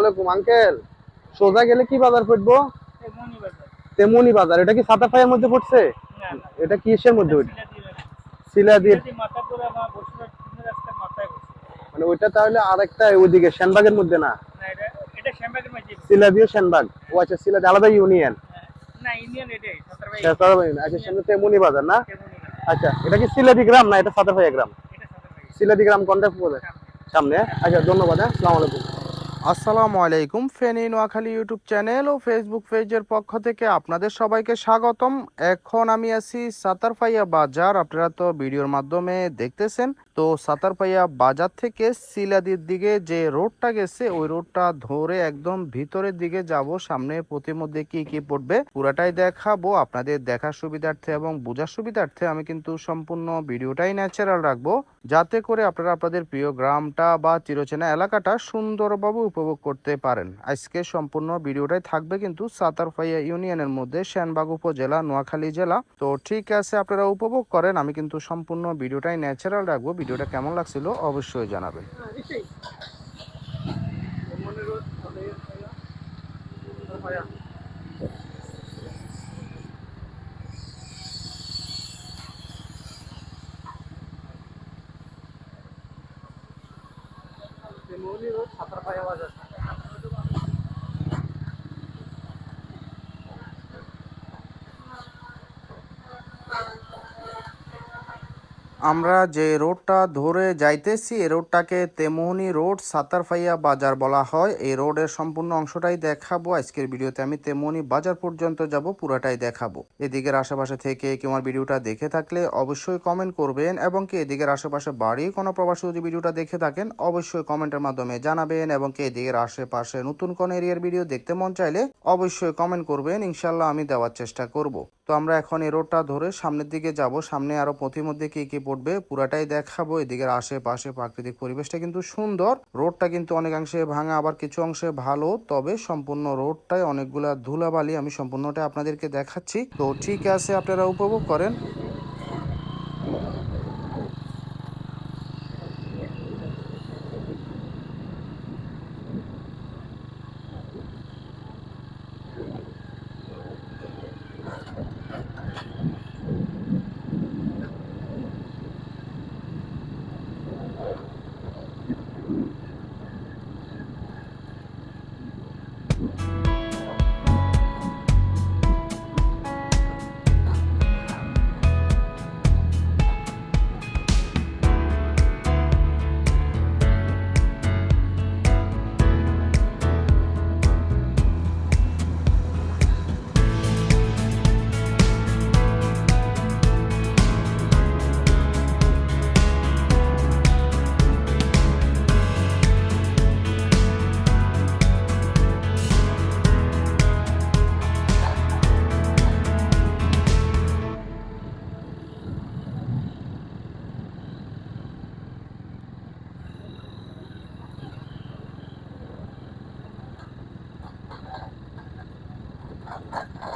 আলাইকুম আঙ্কেল সোজা গেলে কি বাজার পড়ব তেমনি বাজার। এটা কি সাতাফাইয়ের মধ্যে পড়ছে এটা মধ্যে শিলা দিয়ে রাস্তার মাথায় বসে। মানে ওইটা তাহলে আরেকটা ওইদিকে সেনবাগের মধ্যে না? শিলা দিয়ে সেনবাগ ও আচ্ছা শিলা আলাদা ইউনিয়ন। সাতারবাই আচ্ছা সামনে তেমনি বাজার না? আচ্ছা এটা কি সিলাদি গ্রাম না এটা গ্রাম? সিলাদি গ্রাম কোনটা সামনে। আচ্ছা ধন্যবাদ হ্যাঁ? আসসালামু আলাইকুম। আসসালামু আলাইকুম ফেনী নোয়াখালী ইউটিউব চ্যানেল ও ফেসবুক পেজের পক্ষ থেকে আপনাদের সবাইকে স্বাগতম। এখন আমি আছি সাতারপাইয়া বাজার। আপনারা তো ভিডিওর মাধ্যমে দেখতেছেন। তো সাতারপাইয়া বাজার থেকে সিলাদির দিকে যে রোডটা গেছে, ওই রোডটা ধরে একদম ভিতরের দিকে যাব। সামনে প্রতিমধ্যে কি কি পড়বে পুরাটাই দেখাবো। আপনাদের দেখার সুবিধার্থে এবং বোঝার সুবিধার্থে আমি কিন্তু সম্পূর্ণ ভিডিওটাই ন্যাচারাল রাখব। যাতে করে আপনারা আপনাদের প্রিয় গ্রামটা বা চিরচেনা এলাকাটা সুন্দরভাবে উপভোগ করতে পারেন। আজকে সম্পূর্ণ ভিডিওটাই থাকবে কিন্তু সাতারফাইয়া ইউনিয়নের মধ্যে শ্যানবাগ উপজেলা, নোয়াখালী জেলা। তো ঠিক আছে, আপনারা উপভোগ করেন। আমি কিন্তু সম্পূর্ণ ভিডিওটাই ন্যাচারাল রাখব। ভিডিওটা কেমন লাগছিল অবশ্যই জানাবেন। আমরা যে রোডটা ধরে যাইতেছি এই রোডটাকে তেমোহনি রোড, সাতারফাইয়া বাজার বলা হয়। এই রোডের সম্পূর্ণ অংশটাই দেখাবো। আজকের ভিডিওতে আমি তেমনি বাজার পর্যন্ত যাব, পুরাটাই দেখাবো। এদিকের আশেপাশে থেকে কেউ আমার ভিডিওটা দেখে থাকলে অবশ্যই কমেন্ট করবেন এবং কি এদিকের আশেপাশে বাড়ি কোনো প্রবাসী যদি ভিডিওটা দেখে থাকেন, অবশ্যই কমেন্টের মাধ্যমে জানাবেন এবং কি এদিকের আশেপাশে নতুন কোন এরিয়ার ভিডিও দেখতে মন চাইলে অবশ্যই কমেন্ট করবেন। ইনশাল্লাহ আমি দেওয়ার চেষ্টা করব। তো আমরা এখন এই রোডটা ধরে সামনের দিকে যাব। সামনে আরও পথিমধ্যে কি কি পড়বে পুরাটাই দেখাবো। এদিকের আশেপাশে প্রাকৃতিক পরিবেশটা কিন্তু সুন্দর। রোডটা কিন্তু অনেকাংশে ভাঙা, আবার কিছু অংশে ভালো। তবে সম্পূর্ণ রোডটাই অনেকগুলা ধুলাবালি আমি সম্পূর্ণটা আপনাদেরকে দেখাচ্ছি। তো ঠিক আছে, আপনারা উপভোগ করেন। Thank you.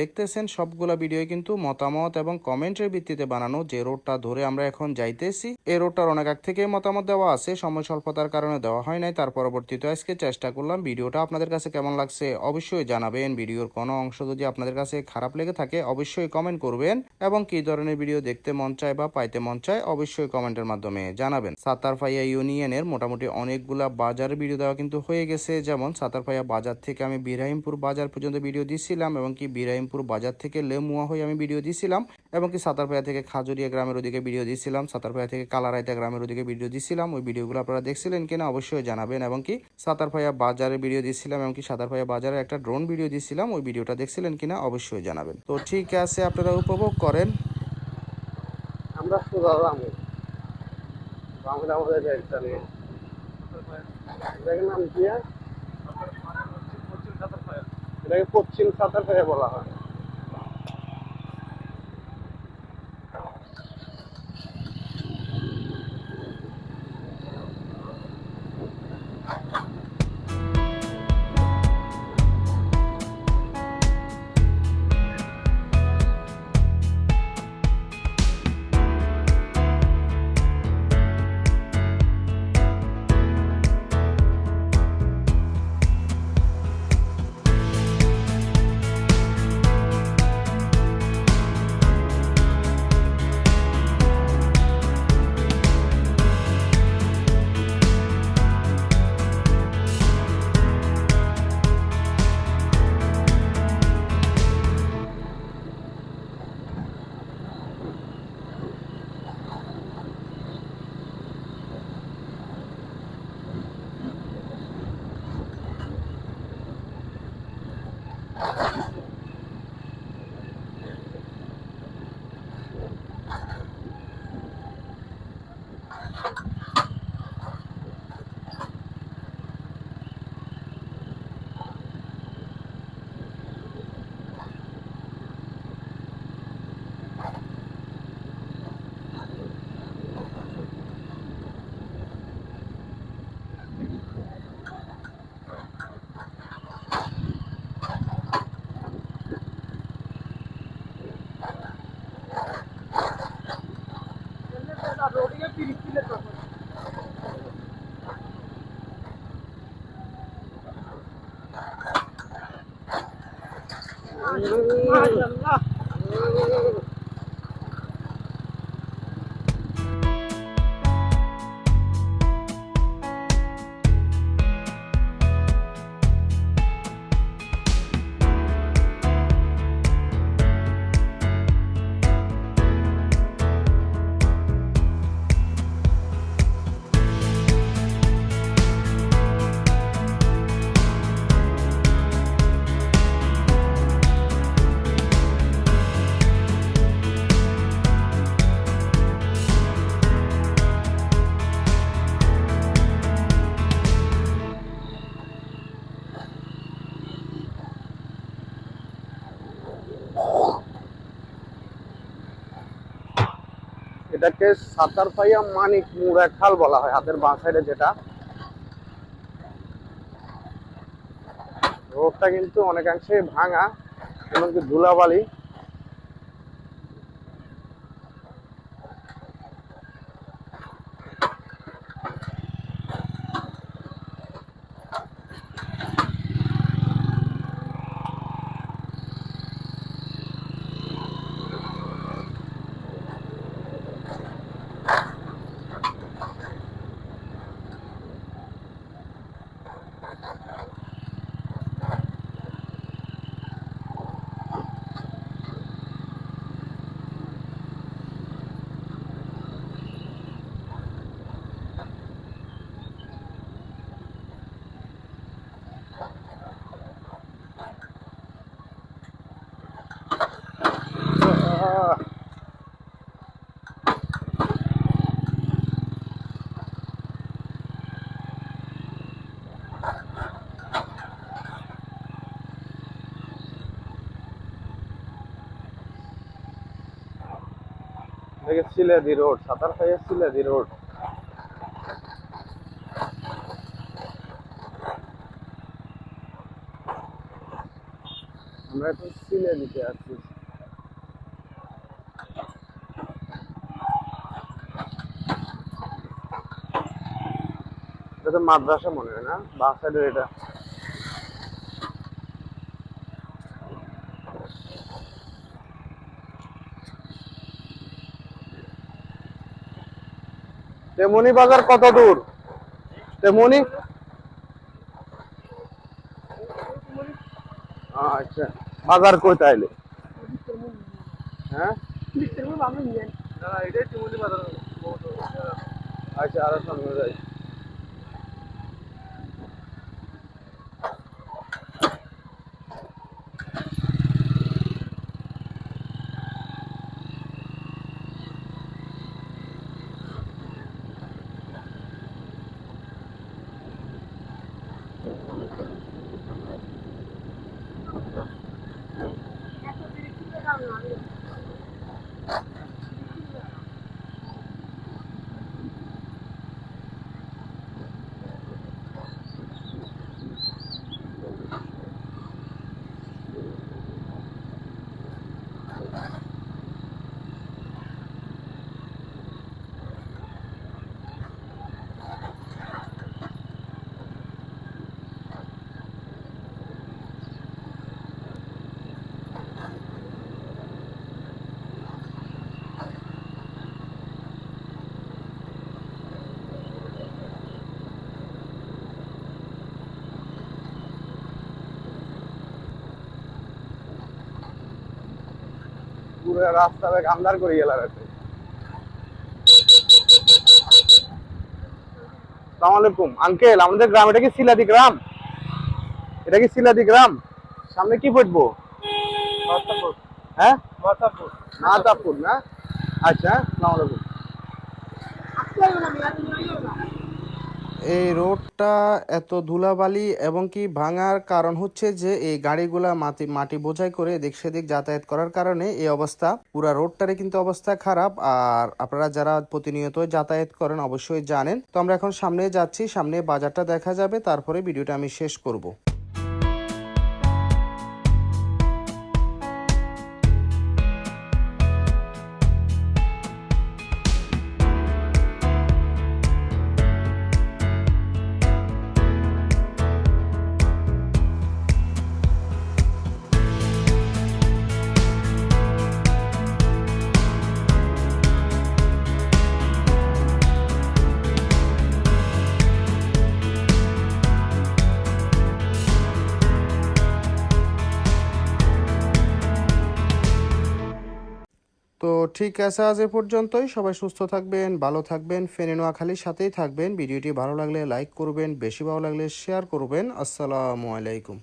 দেখতেছেন, সবগুলো ভিডিও কিন্তু মতামত এবং কমেন্টের ভিত্তিতে বানানো যে রোডটা ধরে আমরা এখন যাইতেছি। এই রোডটার অনেক আগ থেকে মতামত দেওয়া আছে, সময় স্বল্পতার কারণে দেওয়া হয় নাই। তার পরবর্তীতে আজকে চেষ্টা করলাম ভিডিওটা আপনাদের কাছে কেমন লাগছে অবশ্যই জানাবেন। ভিডিওর কোনো অংশ যদি আপনাদের কাছে খারাপ লেগে থাকে, অবশ্যই কমেন্ট করবেন এবং কি ধরনের ভিডিও দেখতে মন চায় বা পাইতে মন চায়, অবশ্যই কমেন্টের মাধ্যমে জানাবেন। সাতারফাইয়া ইউনিয়নের মোটামুটি অনেকগুলা বাজার ভিডিও দেওয়া কিন্তু হয়ে গেছে। যেমন সাতারফাইয়া বাজার থেকে আমি বিরাহিমপুর বাজার পর্যন্ত ভিডিও দিছিলাম এবং কি বিরাহিমপুর বাজার থেকে লেমুয়া হয়ে আমি ভিডিও দিছিলাম, এবং কি সাতারপায়া থেকে খাজুরিয়া গ্রামের ওদিকে ভিডিও দিছিলাম সাতারপায়া থেকে কালারাইতা গ্রামের ওদিকে ভিডিও দিছিলাম, ওই ভিডিওগুলো আপনারা দেখছিলেন কিনা অবশ্যই জানাবেন, এবং কি সাতারপায়া বাজারে ভিডিও দিছিলাম, এবং কি সাতারপায়া বাজারে একটা ড্রোন ভিডিও দিছিলাম, ওই ভিডিওটা দেখছিলেন কিনা অবশ্যই জানাবেন। তো ঠিক আছে, আপনারা উপভোগ করেন। আমরা নিয়ে এটাকে নাম কি? এটাকে পশ্চিম সাঁতার বলা হয়। এটাকে সাতার পাইয়া মানিক মুড়া খাল বলা হয়, হাতের বাঁ সাইডে যেটা। রোডটা কিন্তু অনেকাংশে ভাঙা, এমনকি ধুলাবালি। দেখে সিলেদি রোড, সাতার খাইয়া সিলেদি রোড। আমরা এখন সিলেদিতে আছি। এটা তো মাদ্রাসা মনে হয় না? বাঁ সাইডের এটা। তেমনি বাজার কত দূর? তেমনি? আচ্ছা বাজার কই তাইলে? হ্যাঁ? আচ্ছা আর সামনে যাই। পুরো রাস্তা বেগ আন্দার করে গেল আছে সালাম আলাইকুম। আঙ্কেল আমাদের গ্রাম এটা কি সিলাদি গ্রাম? এটা কি সিলাদি গ্রাম? সামনে কি ফুটবো হ্যাঁ? মাতাপুর। মাতাপুর না? আচ্ছা সালাম আলাইকুম। এই রোডটা এত ধুলাবালি এবং কি ভাঙার কারণ হচ্ছে যে এই গাড়িগুলা মাটি মাটি বোঝাই করে এদিক সেদিক যাতায়াত করার কারণে এই অবস্থা। পুরা রোডটারে কিন্তু অবস্থা খারাপ আর আপনারা যারা প্রতিনিয়ত যাতায়াত করেন অবশ্যই জানেন। তো আমরা এখন সামনে যাচ্ছি, সামনে বাজারটা দেখা যাবে, তারপরে ভিডিওটা আমি শেষ করব। ঠিক আছে, আজ এ পর্যন্তই। সবাই সুস্থ থাকবেন, ভালো থাকবেন, ফেনে নোয়াখালীর সাথেই থাকবেন। ভিডিওটি ভালো লাগলে লাইক করবেন, বেশি ভালো লাগলে শেয়ার করবেন। আসসালামু আলাইকুম।